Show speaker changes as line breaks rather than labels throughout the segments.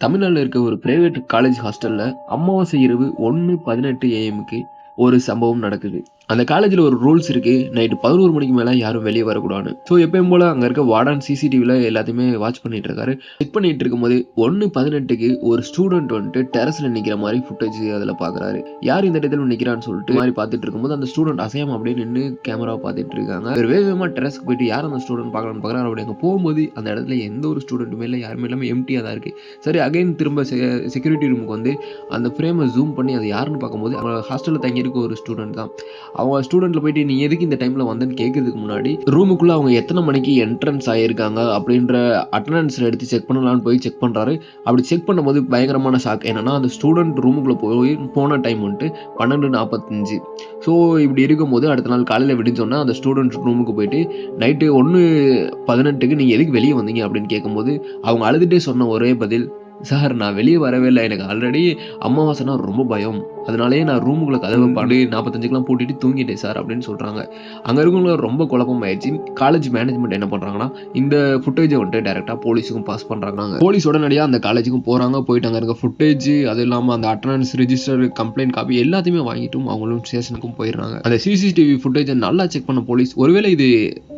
தமிழ்நாட்டில் இருக்க ஒரு பிரைவேட் காலேஜ் ஹாஸ்டல்ல அமாவாசை இரவு ஒன்று பதினெட்டு ஏஎம்க்கு ஒரு சம்பவம் நடக்குது. அந்த காலேஜில் ஒரு ரூல்ஸ் இருக்கு. நைட்டு பதினோரு மணிக்கு மேலே யாரும் வெளியே வரக்கூடாது ஸோ எப்பயும் போல் அங்கே இருக்க வார்டன் சிசிடிவியில் எல்லாத்தையுமே வாட்ச் பண்ணிட்டு இருக்காரு. செக் பண்ணிட்டு இருக்கும்போது ஒன்று பதினெட்டுக்கு ஒரு ஸ்டூடெண்ட் வந்துட்டு டெரஸில் நிற்கிற மாதிரி ஃபுட்டேஜ் அதில் பார்க்குறாரு யார் இந்த இடத்துல நிற்கிறான்னு சொல்லிட்டு மாதிரி பார்த்துட்டு இருக்கும்போது அந்த ஸ்டூடெண்ட் அசையாம அப்படியே நின்று கேமராவை பார்த்துட்டு இருக்காங்க. ஒரு வேகமாக டெரஸ்க்கு போயிட்டு யார் அந்த ஸ்டூடெண்ட் பார்க்கலான்னு பார்க்குறாரு அப்படி அங்கே போகும்போது அந்த இடத்துல எந்த ஒரு ஸ்டூடெண்ட்டுமே இல்லை. யாருமே இல்லாமல் எம்டியாக தான் இருக்குது சரி அகைன் திரும்ப செக்யூரிட்டி ரூமுக்கு வந்து அந்த ஃப்ரேமை ஜூம் பண்ணி அது யாருன்னு பார்க்கும்போது அவங்க ஹாஸ்டலில் தங்கியிருக்க ஒரு ஸ்டூடெண்ட் தான். அவங்க ஸ்டூடெண்ட்ல போயிட்டு நீ எதுக்கு இந்த டைம்ல வந்தேன்னு கேட்கறதுக்கு முன்னாடி ரூமுக்குள்ள அவங்க எத்தனை மணிக்கு என்ட்ரன்ஸ் ஆயிருக்காங்க? அப்படின்ற அட்டண்டன்ஸ் எடுத்து செக் பண்ணலாம்னு போய் செக் பண்றாரு. அப்படி செக் பண்ணும்போது பயங்கரமான ஷாக் என்னன்னா அந்த ஸ்டூடெண்ட் ரூமுக்குள்ள போய் போன டைம் வந்துட்டு பன்னெண்டு நாற்பத்தஞ்சு ஸோ இப்படி இருக்கும்போது அடுத்த நாள் காலையில் விடிஞ்சோன்னா அந்த ஸ்டூடெண்ட் ரூமுக்கு போயிட்டு நைட்டு ஒன்று பதினெட்டுக்கு நீங்கள் எதுக்கு வெளியே வந்தீங்க? அப்படின்னு கேட்கும்போது அவங்க அழுதுகிட்டே சொன்ன ஒரே பதில் சார் நான் வெளியே வரவே இல்லை. எனக்கு ஆல்ரெடி அமாவாசைனா ரொம்ப பயம். அதனாலேயே நான் ரூமுக்குள்ள கதவை பாடி நாற்பத்தஞ்சுக்கெல்லாம் பூட்டிட்டு தூங்கிட்டேன் சார் அப்படின்னு சொல்கிறாங்க அங்கே இருக்கவங்க ரொம்ப குழப்பம் ஆயிடுச்சு காலேஜ் மேனேஜ்மெண்ட் என்ன பண்ணுறாங்கன்னா இந்த ஃபுட்டேஜை வந்துட்டு டேரெக்டாக போலீஸுக்கும் பாஸ் பண்ணுறாங்க போலீஸ் உடனடியாக அந்த காலேஜுக்கும் போகிறாங்க போயிட்டு அங்கே இருக்க ஃபுட்டேஜ் அது இல்லாமல் அந்த அட்டண்டன்ஸ் ரிஜிஸ்டர் கம்ப்ளைண்ட் காப்பி எல்லாத்தையுமே வாங்கிட்டும் அவங்களும் ஸ்டேஷனுக்கும் போயிடுறாங்க. அந்த சிசிடிவி ஃபுட்டேஜை நல்லா செக் பண்ண போலீஸ் ஒருவேளை இது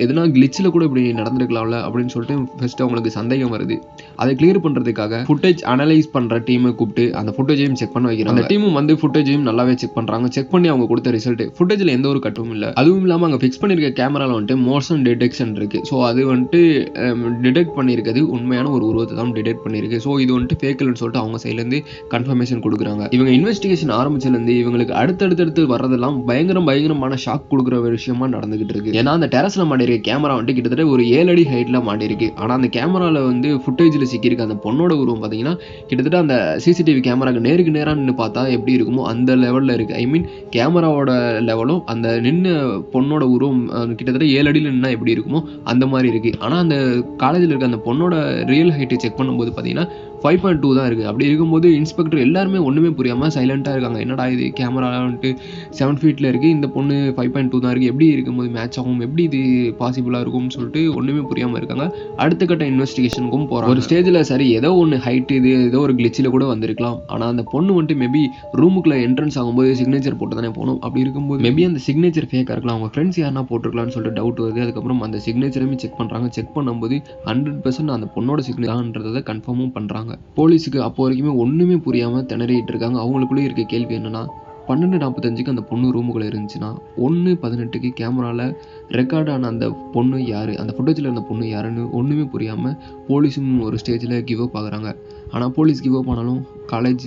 எதுனா கிளிச்சில் கூட இப்படி நடந்திருக்கலாம்ல அப்படின்னு சொல்லிட்டு ஃபர்ஸ்ட் அவங்களுக்கு சந்தேகம் வருது. அதை கிளியர் பண்ணுறதுக்காக ஃபுட்டேஜ் அனலைஸ் பண்ணுற டீமை கூப்பிட்டு அந்த ஃபுட்டேஜையும் செக் பண்ண வைக்கிறாங்க. அந்த டீமும் வந்து ஃபுட்டேஜையும் நல்லாவே செக் பண்ணுறாங்க செக் பண்ணி அவங்க கொடுத்த ரிசல்ட் ஃபுட்டேஜில் எந்த ஒரு கட்டமும் இல்லை. அதுவும் இல்லாமல் அங்கே ஃபிக்ஸ் பண்ணியிருக்க கேமராவில் வந்துட்டு மோஷன் டிடெக்ஷன் இருக்குது ஸோ அது வந்துட்டு டிடெக்ட் பண்ணியிருக்கிறது உண்மையான ஒரு உருவத்தை தான் டிடெக்ட் பண்ணியிருக்கு. ஸோ இது வந்துட்டு ஃபேக்கல்னு சொல்லிட்டு அவங்க சைட்லேருந்து கன்ஃபர்மேஷன் கொடுக்குறாங்க. இவங்க இன்வெஸ்டிகேஷன் ஆரம்பிச்சிலேருந்து இவங்களுக்கு அடுத்தடுத்தடுத்து வர்றதெல்லாம் பயங்கரம் பயங்கரமான ஷாக் கொடுக்குற ஒரு விஷயமா நடந்துகிட்டு இருக்கு. ஏன்னா அந்த டெரஸ்ல மாட்டிருக்க கேமரா வந்துட்டு கிட்டத்தட்ட ஒரு ஏழு அடி ஹைட்ல மாட்டிருக்கு ஆனா அந்த கேமரால வந்து ஃபுட்டேஜ்ல சிக்கியிருக்க அந்த பொண்ணோட உருவம் பாத்தீங்கன்னா கிட்டத்தட்ட அந்த சிசிடிவி கேமராக்கு நேருக்கு நேரா நின்று பார்த்தா எப்படி இருக்குமோ அந்த லெவலில் இருக்கு. ஐ மீன் கேமராவோட லெவலும் அந்த நின்று பொண்ணோட உருவம் கிட்டத்தட்ட ஏழு அடியில் நின்னா எப்படி இருக்குமோ அந்த மாதிரி இருக்கு. ஆனால் அந்த காலேஜில் இருக்க அந்த பொண்ணோட ரியல் ஹைட்டை செக் பண்ணும்போது பார்த்தீங்கன்னா ஃபைவ் பாயிண்ட் டூ தான் இருக்குது அப்படி இருக்கும்போது இன்ஸ்பெக்டர் எல்லாருமே ஒன்றுமே புரியாமல் சைலண்ட்டாக இருக்காங்க. என்னடா இது கேமரா வந்துட்டு செவன் ஃபீட்டில் இருக்குது இந்த பொண்ணு ஃபைவ் பாயிண்ட் டூ தான் இருக்குது எப்படி இருக்கும்போது மேட்ச் ஆகும்? எப்படி இது பாசிபிளாக இருக்கும்னு சொல்லிட்டு ஒன்றுமே புரியாமல் இருக்காங்க. அடுத்த கட்ட இன்வெஸ்டிகேஷனுக்கும் போகிறாங்க ஒரு ஸ்டேஜில் சரி ஏதோ ஒன்று ஹைட் இது ஏதோ ஒரு கிளிச்சில் கூட வந்திருக்கலாம். ஆனால் அந்த பொண்ணு வந்துட்டு மேபி ரூமுக்குள்ளே என்ட்ரன்ஸ் ஆகும்போது சிக்னேச்சர் போட்டு தானே போகணும். அப்படி இருக்கும்போது மேபி அந்த சிக்னேச்சர் ஃபேக்காக இருக்கலாம். அவங்க ஃப்ரெண்ட்ஸ் யாரா போட்டிருக்கலாம்னு சொல்லிட்டு டவுட் வருது. அதுக்கப்புறம் அந்த சிக்னேச்சருமே செக் பண்ணுறாங்க செக் பண்ணும்போது ஹண்ட்ரட் பர்சன்ட் அந்த பொண்ணோட சிக்னேச்சர்ன்றதை கன்ஃபார்மும் பண்ணுறாங்க போலீஸுக்கு அப்போ வரைக்குமே ஒன்றுமே புரியாமல் திணறிட்டு இருக்காங்க. அவங்களுக்குள்ளே இருக்க கேள்வி என்னன்னா பன்னெண்டு நாற்பத்தஞ்சுக்கு அந்த பொண்ணு ரூமுக்குள்ளே இருந்துச்சுன்னா ஒன்று பதினெட்டுக்கு கேமராவில் ரெக்கார்டான அந்த பொண்ணு யார்? அந்த ஃபுட்டேஜில் இருந்த பொண்ணு யாருன்னு ஒன்றுமே புரியாமல் போலீஸும் ஒரு ஸ்டேஜில் கிவ் அப் ஆகுறாங்க. ஆனால் போலீஸ் கிவ் அப் ஆனாலும் காலேஜ்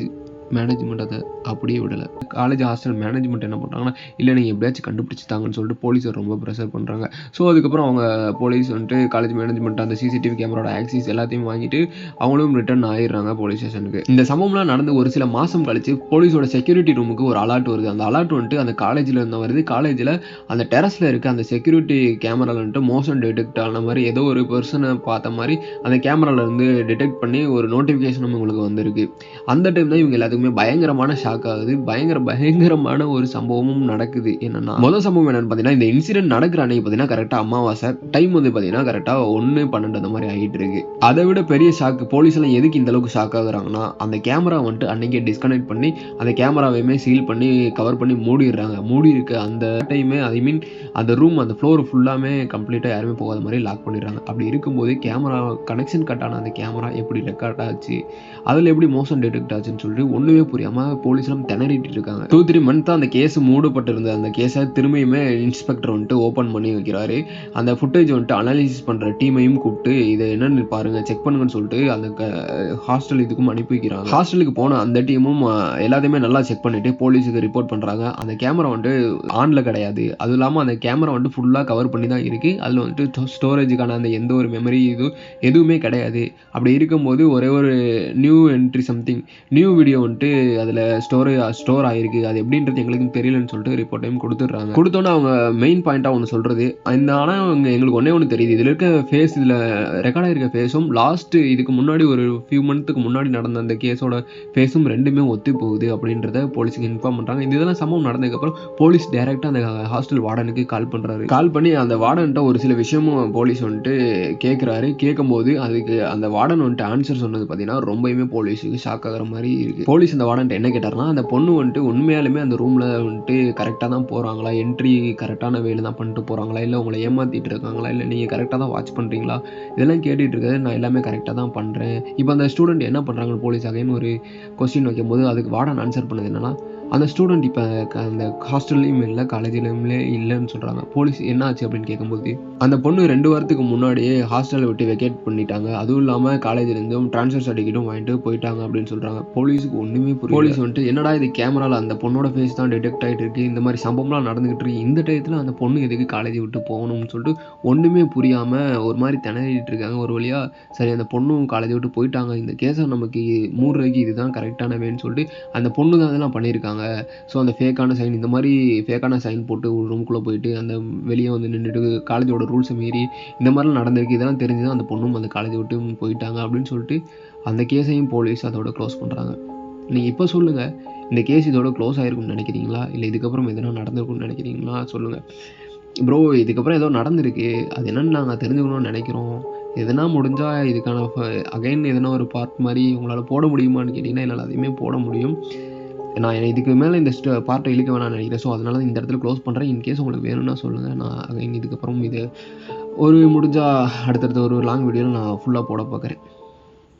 மேனேஜ்மெண்ட் அதை அப்படியே விடலை. காலேஜ் ஹாஸ்டல் மேனேஜ்மெண்ட் என்ன பண்ணுறாங்கன்னா இல்லை நீங்கள் எப்படியாச்சும் கண்டுபிடிச்சி தாங்கன்னு சொல்லிட்டு போலீஸை ரொம்ப ப்ரெஷர் பண்ணுறாங்க ஸோ அதுக்கப்புறம் அவங்க போலீஸ் வந்துட்டு காலேஜ் மேனேஜ்மெண்ட் அந்த சிசிடிவி கேமராவோட ஆக்சிஸ் எல்லாத்தையும் வாங்கிட்டு அவங்களும் ரிட்டர்ன் ஆயிடுறாங்க போலீஸ் ஸ்டேஷனுக்கு இந்த சம்பவம்லாம் நடந்து ஒரு சில மாதம் கழிச்சு போலீஸோட செக்யூரிட்டி ரூமுக்கு ஒரு அலர்ட் வருது. அந்த அலர்ட் வந்துட்டு அந்த காலேஜில் இருந்து வருது. காலேஜில் அந்த டெரஸில் இருக்க அந்த செக்யூரிட்டி கேமராவில் வந்துட்டு மோஷன் டிடெக்ட் ஆன மாதிரி ஏதோ ஒரு பர்சனை பார்த்த மாதிரி அந்த கேமராவில் இருந்து டிடெக்ட் பண்ணி ஒரு நோட்டிஃபிகேஷனும் உங்களுக்கு வந்திருக்கு. அந்த டைம் தான் இவங்க எல்லாத்துக்குமே பயங்கரமான ஷாக் ஆகுது. பயங்கர பயங்கரமான ஒரு சம்பவமும் நடக்குது. என்னன்னா முதல் சம்பவம் என்னன்னு பார்த்தீங்கன்னா இந்த இன்சிடென்ட் நடக்கிற அன்னைக்கு பார்த்தீங்கன்னா கரெக்டாக அமாவாசை டைம் வந்து பார்த்தீங்கன்னா கரெக்டாக ஒன்று பன்னெண்டு அந்த மாதிரி ஆகிட்டு இருக்கு. அதை விட பெரிய ஷாக் போலீஸ் எல்லாம் எதுக்கு இந்த அளவுக்கு ஷாக் ஆகுறாங்கன்னா அந்த கேமரா வந்துட்டு அன்னைக்கே டிஸ்கனெக்ட் பண்ணி அந்த கேமராவையுமே சீல் பண்ணி கவர் பண்ணி மூடிடுறாங்க. மூடி இருக்க அந்த டைமே ஐ மீன் அந்த ரூம் அந்த ஃப்ளோர் ஃபுல்லாமே கம்ப்ளீட்டாக யாருமே போகாத மாதிரி லாக் பண்ணிடுறாங்க. அப்படி இருக்கும்போது கேமரா கனெக்ஷன் கட் ஆன அந்த கேமரா எப்படி ரெக்கார்ட் ஆச்சு? அதில் எப்படி மோஷன் டிடெக்ட் ஆச்சுன்னு சொல்லிட்டு ஒன்றுமே புரியாமல் போலீஸ்லாம் திணறிட்டு இருக்காங்க டூ த்ரீ மந்த் அந்த கேஸ் மூடப்பட்டிருந்த அந்த கேஸை திரும்பியுமே இன்ஸ்பெக்டர் வந்துட்டு ஓப்பன் பண்ணி வைக்கிறாரு. அந்த ஃபுட்டேஜ் வந்துட்டு அனாலிசிஸ் பண்ணுற டீமையும் கூப்பிட்டு இதை என்னன்னு பாருங்க செக் பண்ணுங்கன்னு சொல்லிட்டு அந்த ஹாஸ்டல் இதுக்கும் அனுப்பி வைக்கிறாங்க. ஹாஸ்டலுக்கு போன அந்த டீமும் எல்லாத்தையுமே நல்லா செக் பண்ணிட்டு போலீஸுக்கு ரிப்போர்ட் பண்ணுறாங்க அந்த கேமரா வந்துட்டு ஆனில் கிடையாது. அதுவும் இல்லாமல் அந்த கேமரா வந்துட்டு ஃபுல்லாக கவர் பண்ணி தான் இருக்குது அதில் வந்துட்டு ஸ்டோரேஜுக்கான அந்த எந்த ஒரு மெமரி இது எதுவுமே கிடையாது. அப்படி இருக்கும்போது ஒரே ஒரு new entry something new video வந்துட்டு அதில் ஸ்டோர் ஸ்டோர் ஆயிருக்கு. அது எப்படின்றது எங்களுக்கு தெரியலன்னு சொல்லிட்டு ரிப்போர்ட்டையும் கொடுத்துட்றாங்க. கொடுத்தோன்னே அவங்க மெயின் பாயிண்ட்டாக ஒன்று சொல்கிறது இந்த ஆனால் அவங்க எங்களுக்கு ஒன்றே ஒன்று தெரியுது. இதில் இருக்க ஃபேஸ் இதில் ரெக்கார்ட் ஆகிருக்க ஃபேஸும் லாஸ்ட்டு இதுக்கு முன்னாடி ஒரு ஃபியூ மந்த்துக்கு முன்னாடி நடந்த அந்த கேஸோட ஃபேஸும் ரெண்டுமே ஒத்து போகுது அப்படின்றத போலீஸுக்கு இன்ஃபார்ம் பண்ணுறாங்க இந்த இதெல்லாம் சம்பவம் நடந்ததுக்கப்புறம் போலீஸ் டைரெக்டாக அந்த ஹாஸ்டல் வார்டனுக்கு கால் பண்ணுறாரு கால் பண்ணி அந்த வார்டன்ட்ட ஒரு சில விஷயமும் போலீஸ் வந்துட்டு கேட்குறாரு கேட்கும்போது அதுக்கு அந்த வார்டன் வந்துட்டு ஆன்சர் சொன்னது பார்த்தீங்கன்னா ரொம்பவுமே போலீஸுக்கு ஷாக் ஆகிற மாதிரி இருக்குது போலீஸ் இந்த வார்டன்ட்டு என்ன கேட்டார்னா அந்த பொண்ணு வந்துட்டு உண்மையாலுமே அந்த ரூமில் வந்துட்டு கரெக்டாக தான் போகிறாங்களா என்ட்ரி கரெக்டான வேலை தான் பண்ணிட்டு போகிறாங்களா இல்லை உங்களை ஏமாற்றிட்டு இருக்காங்களா? இல்லை நீங்கள் கரெக்டாக தான் வாட்ச் பண்ணுறீங்களா இதெல்லாம் கேட்டுகிட்டு இருக்காது நான் எல்லாமே கரெக்டாக தான் பண்ணுறேன் இப்போ அந்த ஸ்டூடெண்ட் என்ன பண்ணுறாங்க போலீஸ் அகைன் ஒரு கொஸ்டின் வைக்கும்போது அதுக்கு வார்டன் ஆன்சர் பண்ணது என்னன்னா அந்த ஸ்டூடெண்ட் இப்போ அந்த ஹாஸ்டல்லையும் இல்லை காலேஜ்லையுமே இல்லைன்னு சொல்கிறாங்க போலீஸ் என்ன ஆச்சு அப்படின்னு கேட்கும்போது அந்த பொண்ணு ரெண்டு வாரத்துக்கு முன்னாடியே ஹாஸ்டலை விட்டு வெக்கேட் பண்ணிட்டாங்க. அதுவும் இல்லாமல் காலேஜ்லேருந்தும் ட்ரான்ஸ்ஃபர் சர்டிஃபிகேட்டும் வாங்கிட்டு போயிட்டாங்க அப்படின்னு சொல்கிறாங்க போலீஸுக்கு ஒன்றுமே புரியல. போலீஸ் வந்துட்டு என்னடா இது கேமராவில் அந்த பொண்ணோட ஃபேஸ் தான் டிடெக்ட் ஆகிட்டு இருக்கு இந்த மாதிரி சம்பவம்லாம் நடந்துகிட்டு இருக்கு. இந்த டயத்தில் அந்த பொண்ணு எதுக்கு காலேஜை விட்டு போகணும்னு சொல்லிட்டு ஒன்றுமே புரியாமல் ஒரு மாதிரி திணறிட்டு இருக்காங்க. ஒரு வழியாக சரி அந்த பொண்ணும் காலேஜை விட்டு போயிட்டாங்க. இந்த கேஸை நமக்கு மூடுறதுக்கு இதுதான் கரெக்டான வேன்னு சொல்லிட்டு அந்த பொண்ணு தான் அதெல்லாம் பண்ணியிருக்காங்க. ஸோ அந்த ஃபேக்கான சைன் இந்த மாதிரி ஃபேக்கான சைன் போட்டு ஒரு ரூம்குள்ளே போயிட்டு அந்த வெளியே வந்து நின்றுட்டு காலேஜோட ரூல்ஸை மீறி இந்த மாதிரிலாம் நடந்திருக்கு. இதெல்லாம் தெரிஞ்சு தான் அந்த பொண்ணும் அந்த காலேஜை விட்டு போயிட்டாங்க அப்படின்னு சொல்லிட்டு அந்த கேஸையும் போலீஸ் அதோட க்ளோஸ் பண்ணுறாங்க நீங்கள் இப்போ சொல்லுங்கள் இந்த கேஸ் இதோட க்ளோஸ் ஆகிருக்கும்னு நினைக்கிறீங்களா? இல்லை இதுக்கப்புறம் எதனா நடந்திருக்கும்னு நினைக்கிறீங்களா? சொல்லுங்கள் ப்ரோ இதுக்கப்புறம் ஏதோ நடந்திருக்கு. அது என்னென்னு நாங்கள் தெரிஞ்சுக்கணும்னு நினைக்கிறோம். எதனா முடிஞ்சால் இதுக்கான அகைன் எதனா ஒரு பார்ட் மாதிரி உங்களால் போட முடியுமான்னு கேட்டிங்கன்னா என்னால் அதையுமே போட முடியும். நான் இதுக்கு மேலே இந்த பார்ட்டை இழுக்க வேணாம்னு நினைக்கிறேன். ஸோ அதனால இந்த இடத்துல க்ளோஸ் பண்ணுறேன் இன்கேஸ் உங்களுக்கு வேணும்னா சொல்லுங்கள் நான் அகைன் இதுக்கப்புறம் இது ஒரு முடிஞ்சால் அடுத்தடுத்த ஒரு லாங் வீடியோவில் நான் ஃபுல்லாக போட பார்க்குறேன்.